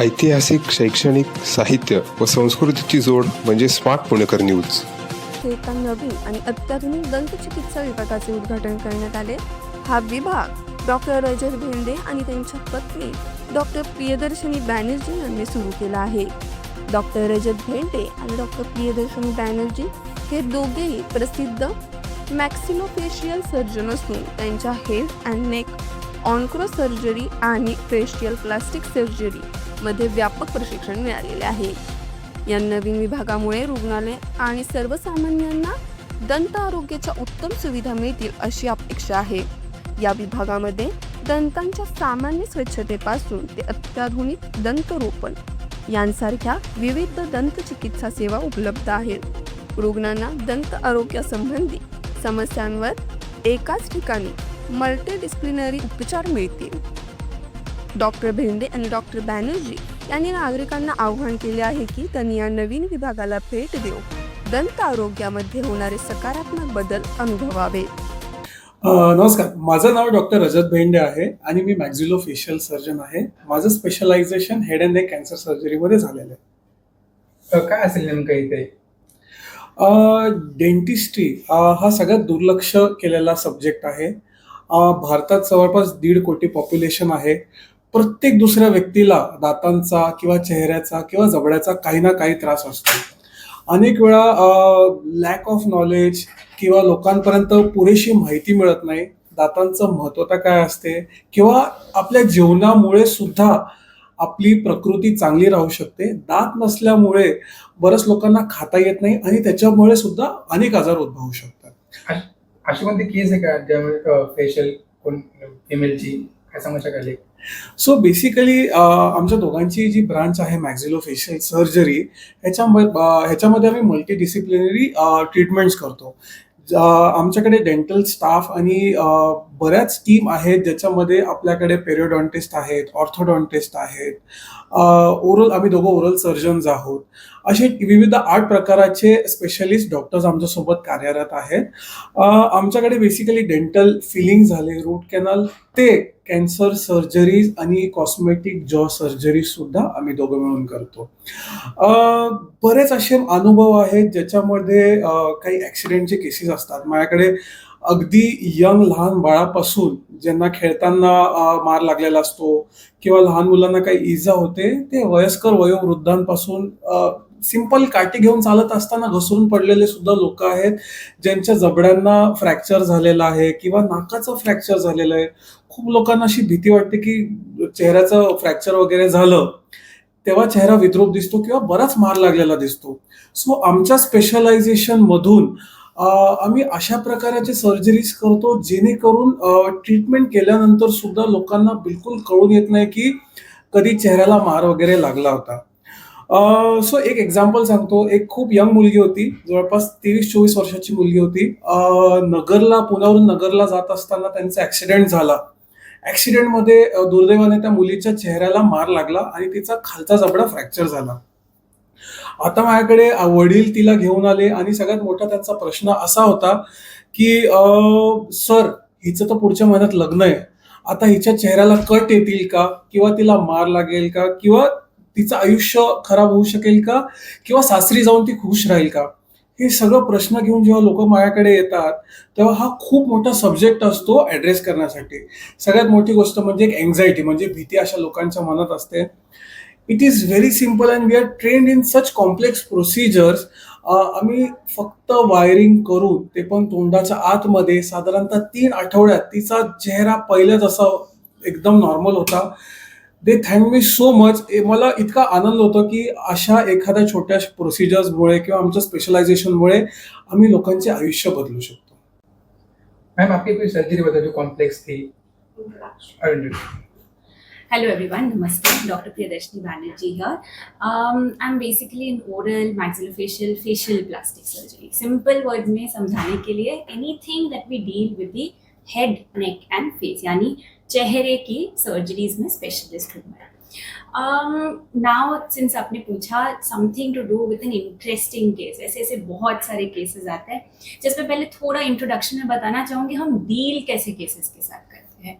ऐतिहासिक शैक्षणिक साहित्य व संस्कृतीची जोड म्हणजे स्मार्ट पुणेकर न्यूज. हे एका नवीन आणि अत्याधुनिक दंतचिकित्सा विभागाचे उद्घाटन करण्यात आले. हा विभाग डॉक्टर रजत भेंडे आणि त्यांच्या पत्नी डॉक्टर प्रियदर्शनी बॅनर्जी यांनी सुरू केला आहे. डॉक्टर रजत भेंडे आणि डॉक्टर प्रियदर्शनी बॅनर्जी हे दोघेही प्रसिद्ध मॅक्सिलोफेशियल सर्जन असून त्यांच्या head and neck onco surgery आणि फेशियल प्लास्टिक सर्जरी मध्ये व्यापक प्रशिक्षण मिळालेले आहे. या नवीन विभागामुळे रुग्णालय आणि सर्वसामान्यांना दंत आरोग्याच्या उत्तम सुविधा मिळतील अशी अपेक्षा आहे. या विभागामध्ये दंतांच्या सामान्य स्वच्छतेपासून ते अत्याधुनिक दंतरोपण यांसारख्या विविध दंतचिकित्सा सेवा उपलब्ध आहेत. रुग्णांना दंत आरोग्यासंबंधी समस्यांवर एकाच ठिकाणी मल्टीडिस्प्लिनरी उपचार मिळतील. डॉक्टर भेंडे आणि डॉक्टर बॅनर्जी यांनी नागरिकांना आवाहन केले आहे की त्यांनी या नवीन विभागाला भेट देऊन दंत आरोग्यामध्ये होणारे सकारात्मक बदल अनुभवावे. नमस्कार. माझं नाव डॉक्टर रजत भेंडे आहे आणि मी मॅक्झिलो फेशियल सर्जन आहे. माझं specialization head and neck cancer सर्जरीमध्ये झालेलं आहे. काय असेल नेमकं इथे? डेंटिस्ट्री हा सगळ्यात दुर्लक्ष केलेला सब्जेक्ट आहे. भारतात जवळपास दीड कोटी पॉप्युलेशन आहे. प्रत्येक दुसऱ्या व्यक्तीला दातांचा किंवा चेहऱ्याचा किंवा जबड्याचा काही ना काही त्रास असतो. अनेक वेळा लॅक ऑफ नॉलेज किंवा लोकांपर्यंत पुरेशी माहिती मिळत नाही. दातांचं महत्वता काय असते? किंवा आपल्या जेवणामुळे सुद्धा आपली प्रकृती चांगली राहू शकते. दात नसल्यामुळे बऱ्याच लोकांना खाता येत नाही आणि त्याच्यामुळे सुद्धा अनेक आजार उद्भवू शकतात. अशी कोणती केस आहे का ज्यामुळे फेशियल कोण फिमेलची काय सांगू शकाल सो बेसिकली uh, आमच्या दोघांची जी ब्रांच आहे मॅक्झिलो फेशियल सर्जरी ह्याच्यामध्ये ह्याच्यामध्ये आम्ही मल्टी डिसिप्लिनरी ट्रीटमेंट्स करतो. आमच्याकडे डेंटल स्टाफ आणि बऱ्याच टीम आहेत ज्याच्यामध्ये आपल्याकडे पेरिओडॉन्टिस्ट आहेत ऑर्थोडॉन्टिस्ट आहेत. ओरल आम्ही दोघं ओरल सर्जन्स आहोत. असे विविध आठ प्रकाराचे स्पेशलिस्ट डॉक्टर्स आमच्यासोबत कार्यरत आहेत. आमच्याकडे बेसिकली डेंटल फिलिंग झाले रूट कॅनल ते कॅन्सर सर्जरीज आणि कॉस्मेटिक जॉ सर्जरी सुद्धा आम्ही दोघं मिळून करतो. बरेच असे अनुभव आहेत ज्याच्यामध्ये काही ॲक्सिडेंटचे केसेस असतात. माझ्याकडे अगदी यंग लहान बाळापासून ज्यांना खेळताना मार लागलेला असतो किंवा लहान मुलांना काही इजा होते ते वयस्कर वयोवृद्धांपासून सिंपल काठी घेऊन चालत असताना घसरून पडलेले सुद्धा लोक आहेत ज्यांच्या जबड्यांना फ्रॅक्चर झालेला आहे किंवा नाकाचं फ्रॅक्चर झालेलं आहे. खूप लोकांना अशी भीती वाटते की चेहऱ्याचं फ्रॅक्चर वगैरे झालं तेव्हा चेहरा विद्रूप दिसतो किंवा बराच मार लागलेला दिसतो. सो आमच्या स्पेशलायझेशन मधून आम्ही अशा प्रकारचे सर्जरीज करतो जेणेकरून ट्रीटमेंट केल्यानंतर सुद्धा लोकांना बिलकुल कळून येत नाही की कधी चेहऱ्याला मार वगैरे लागला होता. सो एक एक्झाम्पल सांगतो. एक खूप यंग मुलगी होती. जवळपास तेवीस चोवीस वर्षाची मुलगी होती. नगरला पुण्यावरून नगरला जात असताना त्यांचा ऍक्सिडेंट झाला. ऍक्सिडेंटमध्ये दुर्दैवाने त्या मुलीच्या चेहऱ्याला मार लागला आणि तिचा खालचा जबडा फ्रॅक्चर झाला. आता माझ्याकडे वडील तिला घेऊन आले आणि सगळ्यात मोठा त्यांचा प्रश्न असा होता की सर हिचं तर पुढच्या महिन्यात लग्न आहे. आता हिच्या चेहऱ्याला कट येतील का? किंवा तिला मार लागेल का? किंवा तिचं आयुष्य खराब होऊ शकेल का? किंवा सासरी जाऊन ती खुश राहील का? हे सगळं प्रश्न घेऊन जेव्हा लोक माझ्याकडे येतात तेव्हा हा खूप मोठा सब्जेक्ट असतो ऍड्रेस करण्यासाठी. सगळ्यात मोठी गोष्ट म्हणजे एक एन्झायटी म्हणजे भीती अशा लोकांच्या मनात असते. It is very simple and we are trained in such complex procedures आम्ही फक्त वायरिंग करून ते पण तोंडाच्या आतमध्ये साधारणतः तीन आठवड्यात तिचा चेहरा पहिल्या जसा एकदम नॉर्मल होता. They thank me so much मला इतका आनंद होतो की अशा एखाद्या छोट्या प्रोसिजर्समुळे किंवा आमच्या स्पेशलायझेशनमुळे आम्ही लोकांचे आयुष्य बदलू शकतो मैम आपकी कोई सर्जरी बता जो कॉम्प्लेक्स थी Hello everyone, Namaste. Dr. Priyadashni Banerjee here. Um, I'm basically an oral maxillofacial facial plastic surgery. Simple words में समझाने के लिए anything that we deal with the head, neck and face यानी चेहरे की सर्जरीज में स्पेशलिस्ट हूँ मैं नाउ सिंस आपने पूछा something to do with an interesting case ऐसे ऐसे बहुत सारे केसेस आते हैं जिसमें पहले थोड़ा इंट्रोडक्शन में बताना चाहूँगी हम डील कैसे केसेस के साथ करते हैं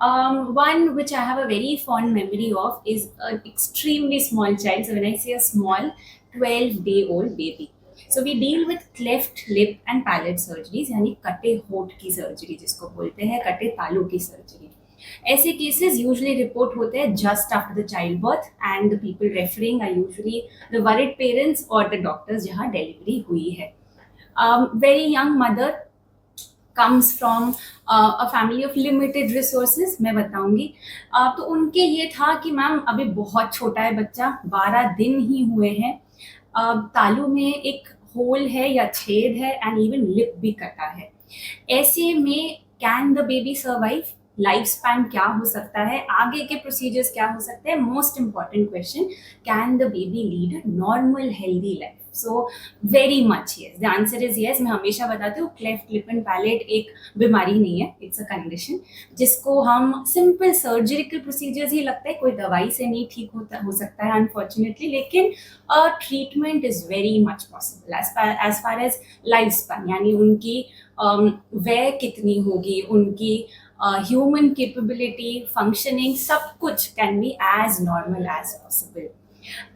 Um, one which I have a very fond memory of is an extremely small child. So when I say a small, 12 day old baby. So we deal with cleft lip and palate surgeries यानी कटे होठ की surgery जिसको बोलते हैं कटे तालू की सर्जरी ऐसे केसेस यूजुअली रिपोर्ट होते हैं just after the child birth and the people referring are usually the worried parents और द डॉक्टर्स जहाँ डिलीवरी हुई है। Very young mother comes from a family of limited resources मैं बताऊँगी। Uh, तो उनके ये था कि मैम अभी बहुत छोटा है बच्चा बारह दिन ही हुए हैं। तालू में एक होल है या छेद है एंड इवन लिप भी कटा है। ऐसे में can the baby survive life span क्या हो सकता है? आगे के प्रोसीजर्स क्या हो सकते हैं? Most important question can the baby lead a normal healthy life so very much yes the answer is yes मैं हमेशा बताती हूँ क्लेफ्ट लिप एंड पैलेट एक बीमारी नहीं है इट्स अ कंडीशन जिसको हम सिंपल सर्जरिकल प्रोसीजर्स ही लगता है कोई दवाई से नहीं ठीक होता हो सकता है अनफॉर्चुनेटली लेकिन treatment is very much possible as far as life span यानी उनकी um, वय कितनी होगी उनकी ह्यूमन कैपेबिलिटी फंक्शनिंग सब कुछ can be as normal as possible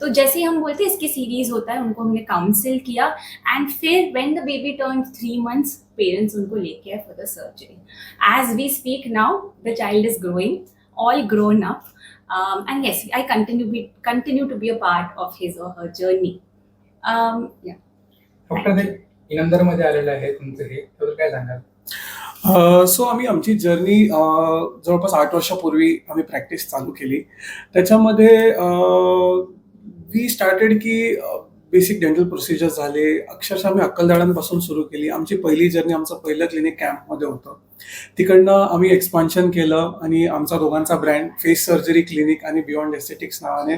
तो जैसे ही हम बोलते हैं इसकी सीरीज होता है उनको हमने काउंसिल किया एंड फिर when the baby turn three months parents उनको लेके आए for the surgery as we speak now the child is growing all grown up and yes I continue be continue to be a part of his और her journey आलेलं आहे तुमचं हे. त्याबद्दल काय सांगाल? सो आम्ही आमची जर्नी जवळपास आठ वर्षापूर्वी आम्ही प्रॅक्टिस चालू केली. त्याच्यामध्ये वी स्टार्टेड की बेसिक डेंटल प्रोसिजर झाले. अक्षरशः आम्ही अक्कलदाडांपासून सुरू केली. आमची पहिली जर्नी आमचं पहिलं क्लिनिक कॅम्पमध्ये होतं. तिकडनं आम्ही एक्सपान्शन केलं आणि आमचा दोघांचा ब्रँड फेस सर्जरी क्लिनिक आणि बियॉन्ड एस्थेटिक्स नावाने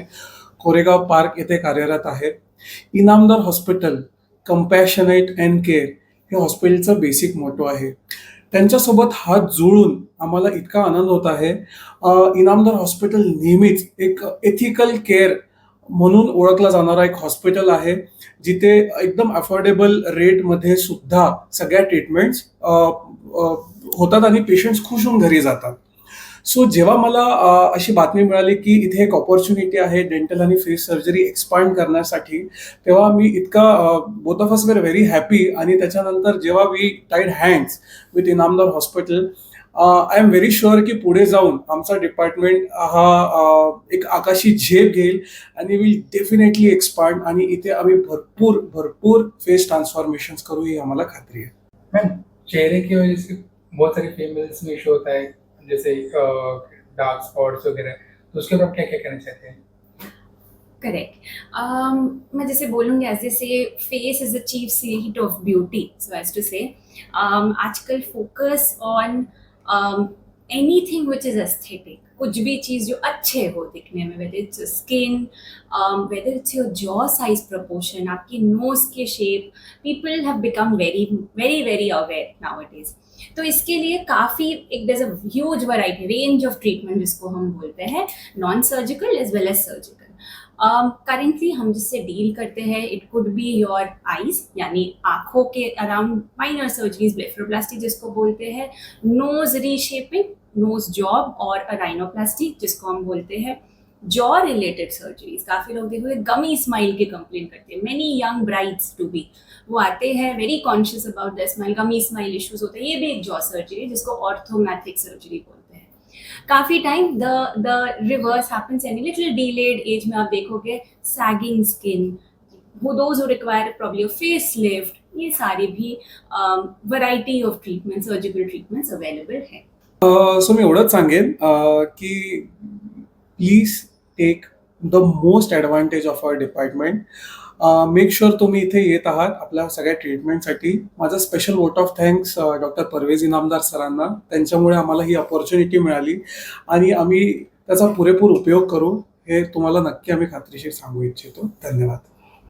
कोरेगाव पार्क येथे कार्यरत आहे. Inamdar hospital compassionate and care हे हॉस्पिटलचं बेसिक मोटो आहे. त्यांच्यासोबत हात जुळून आम्हाला इतका आनंद होत आहे. इनामदार हॉस्पिटल नेहमीच एक एथिकल केअर म्हणून ओळखला जाणारा एक हॉस्पिटल आहे जिथे एकदम अफोर्डेबल रेटमध्ये सुद्धा सगळ्या ट्रीटमेंट्स होतात आणि पेशंट्स खुश होऊन घरी जातात. सो जेव्हा मला अशी बातमी मिळाली की इथे एक ऑपॉर्च्युनिटी आहे डेंटल आणि फेस सर्जरी एक्सपांड करण्यासाठी तेव्हा मी इतका both of us were very happy आणि त्याच्यानंतर जेव्हा we tied hands with Inamdar hospital I am very sure की पुढे जाऊन आमचा डिपार्टमेंट हा एक आकाशी झेप घेईल आणि विल डेफिनेटली एक्सपांड आणि इथे आम्ही भरपूर भरपूर फेस ट्रान्सफॉर्मेशन करू ही आम्हाला खात्री आहे. मैम चेहरे की वजह से बहुत सारी फीमेल्स में इशू होता है जैसे डार्क स्पॉट्स वगैरह तो उसके ऊपर क्या क्या कहना चाहते हैं? करेक्ट um, मैं जैसे बोलूँगी as say face is a chief seat of beauty so as to say आजकल focus on anything which is aesthetic कुछ भी चीज़ जो अच्छे हो दिखने में whether it's skin whether it's your jaw size proportion आपकी nose K shape people have become very very very aware now it is तो इसके लिए काफ़ी एक a huge variety range of treatment जिसको हम बोलते हैं non surgical as well as surgical currently हम जिससे डील करते हैं it could be your eyes यानी आँखों के अराउंड माइनर सर्जरीज ब्लेफरोप्लास्टी जिसको बोलते हैं नोज़ रीशेपिंग नोज़ जॉब और राइनोप्लास्टी जिसको हम बोलते हैं जॉ रिलेटेड सर्जरीज काफ़ी लोग देखोगे गमी स्माइल की कंप्लेन करते हैं। Many young brides to be वो आते हैं very conscious about the smile gummy smile issues होते हैं। ये भी एक जॉ सर्जरी है, जिसको ऑर्थोमैथिक सर्जरी बोलते हैं। काफ़ी time the the reverse happens यानी लिटिल डिलेड एज में आप देखोगे सैगिंग स्किन वो those who require probably face lift ये सारी भी variety of treatment surgical treatments available है। सो मी एवढंच सांगेन की please take the most advantage of our department make sure तुम्ही इथे येत आहात आपल्या सगळ्या ट्रीटमेंटसाठी माझं special vote of thanks doctor Parvez Inamdar सरांना. त्यांच्यामुळे आम्हाला ही अपॉर्च्युनिटी मिळाली. आणि आम्ही त्याचा पुरेपूर उपयोग करू हे तुम्हाला नक्की आम्ही खात्रीशीर सांगू इच्छितो. धन्यवाद.